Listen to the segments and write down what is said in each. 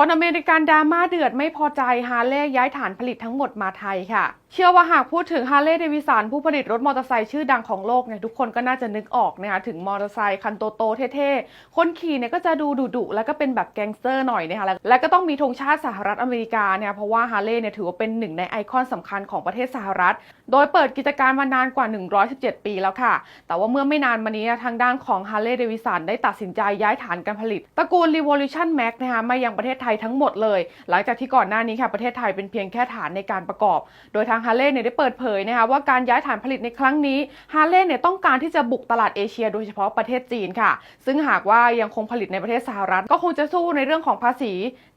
คนอเมริกันดราม่าเดือดไม่พอใจฮาร์เลย์ย้ายฐานผลิตทั้งหมดมาไทยค่ะ เชื่อว่าหากพูดถึงฮาร์เลย์เดวิสันผู้ผลิตรถมอเตอร์ไซค์ชื่อดังของโลกเนี่ยทุกคนก็น่าจะนึกออกนะคะถึงมอเตอร์ไซค์คันโตๆเท่ๆ คนขี่เนี่ยก็จะดูดุๆแล้วก็เป็นแบบแก๊งสเตอร์หน่อยนะคะแล้วและก็ต้องมีธงชาติสหรัฐอเมริกาเนี่ยเพราะว่าฮาร์เลย์เนี่ยถือว่าเป็นหนึ่งในไอคอนสำคัญของประเทศสหรัฐ โดยเปิดกิจการมานานกว่า 117 ปีแล้วค่ะ แต่ว่าเมื่อไม่นานมานี้ทางด้านของ Harley Davidson ได้ตัดสินใจย้ายฐานการผลิตตระกูล Revolution Max นะคะมายังประเทศไทยทั้งหมดเลย หลังจากที่ก่อนหน้านี้ค่ะประเทศไทยเป็นเพียงแค่ฐานในการประกอบ โดยทาง Harley เนี่ยได้เปิดเผยนะคะว่าการย้ายฐานผลิตในครั้งนี้ Harley เนี่ยต้องการที่จะบุกตลาดเอเชีย โดยเฉพาะประเทศจีนค่ะ ซึ่งหากว่ายังคงผลิตในประเทศสหรัฐ ก็คงจะสู้ในเรื่องของภาษี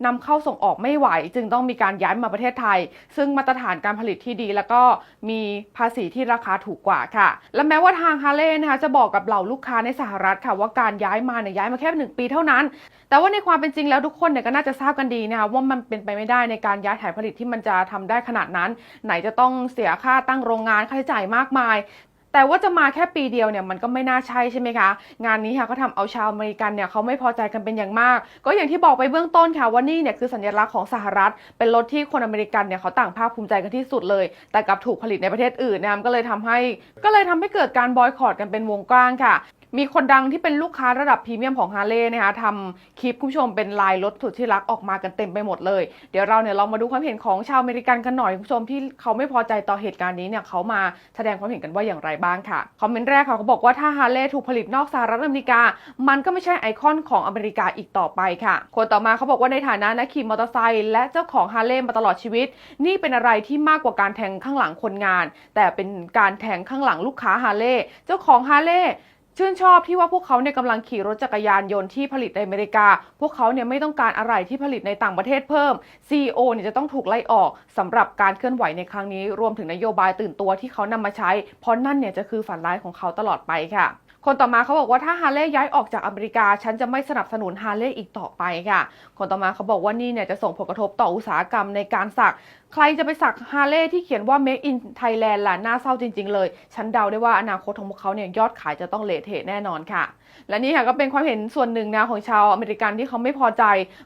นำเข้าส่งออกไม่ไหว จึงต้องมีการย้ายมาประเทศไทย ซึ่งมาตรฐานการผลิตที่ดี แล้วก็มีภาษีที่ราคาถูกกว่าค่ะ และแม้ว่าทางฮาเลย์นะคะจะบอกกับเหล่าลูกค้าในสหรัฐค่ะว่าการย้ายมาเนี่ยย้ายมาแค่หนึ่งปีเท่านั้น แต่ว่าในความเป็นจริงแล้วทุกคนเนี่ยก็น่าจะทราบกันดีนะคะว่ามันเป็นไปไม่ได้ในการย้ายฐานผลิตที่มันจะทำได้ขนาดนั้น ไหนจะต้องเสียค่าตั้งโรงงานค่าใช้จ่ายมากมายแต่ว่าจะมาแค่ปีเดียวเนี่ยมันก็ไม่น่าใช่ใช่ไหมคะ งานนี้ค่ะก็ทำเอาชาวอเมริกันเนี่ยเขาไม่พอใจกันเป็นอย่างมาก ก็อย่างที่บอกไปเบื้องต้นค่ะว่านี่เนี่ยคือสัญลักษณ์ของสหรัฐ เป็นรถที่คนอเมริกันเนี่ยเขาต่างภาคภูมิใจกันที่สุดเลย แต่กลับถูกผลิตในประเทศอื่นนะก็เลยทำให้ ก็เลยทำให้เกิดการบอยคอรดกันเป็นวงกว้างค่ะ มีคนดังที่เป็นลูกค้าระดับพรีเมียมของฮาร์เลย์นะคะทำคลิปคุณผู้ชมเป็นลายรถสุดที่รักออกมากันเต็มไปหมดเลย เดี๋ยวเราเนี่ยลองมาดูความเห็นของชาวอเมริกันกันหน่อยคุณผู้ชมที่เขาไม่พอใจต่อเหตุการณ์นี้เนี่ยเขามาแสดงความเห็นกันว่าอย่างไรบ้างค่ะคอมเมนต์แรกค่ะเขาบอกว่าถ้าฮาร์เลย์ถูกผลิตนอกสหรัฐอเมริกา มันก็ไม่ใช่ไอคอนของอเมริกาอีกต่อไปค่ะ คนต่อมาเขาบอกว่าในฐานะนักขี่มอเตอร์ไซค์และเจ้าของฮาร์เลย์มาตลอดชีวิต นี่เป็นอะไรที่มากกว่าการแทงข้างหลังคนงาน แต่เป็นการแทงข้างหลังลูกค้าฮาร์เลย์เจ้าของฮาร์เลย์ ชื่นชอบที่ว่าพวกเขาเนี่ยกำลังขี่รถจักรยานยนต์ที่ผลิตในอเมริกา พวกเขาเนี่ยไม่ต้องการอะไรที่ผลิตในต่างประเทศเพิ่ม CEO เนี่ยจะต้องถูกไล่ออกสำหรับการเคลื่อนไหวในครั้งนี้ รวมถึงนโยบายตื่นตัวที่เขานำมาใช้ เพราะนั่นเนี่ยจะคือฝันร้ายของเขาตลอดไปค่ะ คนต่อมาเขาบอกว่าถ้าฮาร์เลย์ย้ายออกจากอเมริกา ฉันจะไม่สนับสนุนฮาร์เลย์อีกต่อไปค่ะ คนต่อมาเขาบอกว่านี่เนี่ยจะส่งผลกระทบต่ออุตสาหกรรมในการสัก ใครจะไปสักฮาร์เลย์ที่เขียนว่า Make in Thailand ล่ะน่าเศร้าจริง ๆ เลย ฉันเดาได้ว่าอนาคตของพวกเขาเนี่ยยอดขายจะต้องเละเทะแน่นอนค่ะ และนี่ค่ะก็เป็นความเห็นส่วนหนึ่งนะของชาวอเมริกันที่เขาไม่พอใจ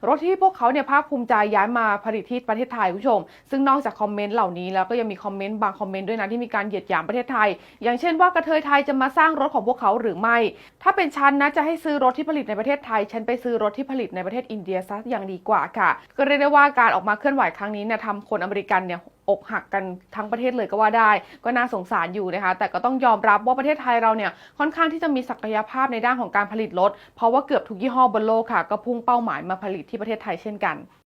รถที่พวกเขาเนี่ยภาคภูมิใจย้ายมาผลิตที่ประเทศไทยคุณผู้ชม ซึ่งนอกจากคอมเมนต์เหล่านี้แล้วก็ยังมีคอมเมนต์บางคอมเมนต์ด้วยนะที่มีการเหยียดหยามประเทศไทย อย่างเช่นว่ากระเทยไทยจะมาสร้างรถของพวกเขาหรือไม่ ถ้าเป็นฉันนะจะให้ซื้อรถที่ผลิตในประเทศไทย ฉันไปซื้อรถที่ผลิตในประเทศอินเดียซะอย่างดีกว่าค่ะ ก็เรียกได้ว่าการออกมาเคลื่อนไหวครั้งนี้เนี่ยทำคนอเมริกันเนี่ยอกหักกันทั้งประเทศเลยก็ว่าได้ ก็น่าสงสารอยู่นะคะ แต่ก็ต้องยอมรับว่าประเทศไทยเราเนี่ยค่อนข้างที่จะมีศักยภาพในด้านของการผลิตรถ เพราะว่าเกือบทุกยี่ห้อบนโลกค่ะ ก็พุ่งเป้าหมายมาผลิตที่ประเทศไทยเช่นกัน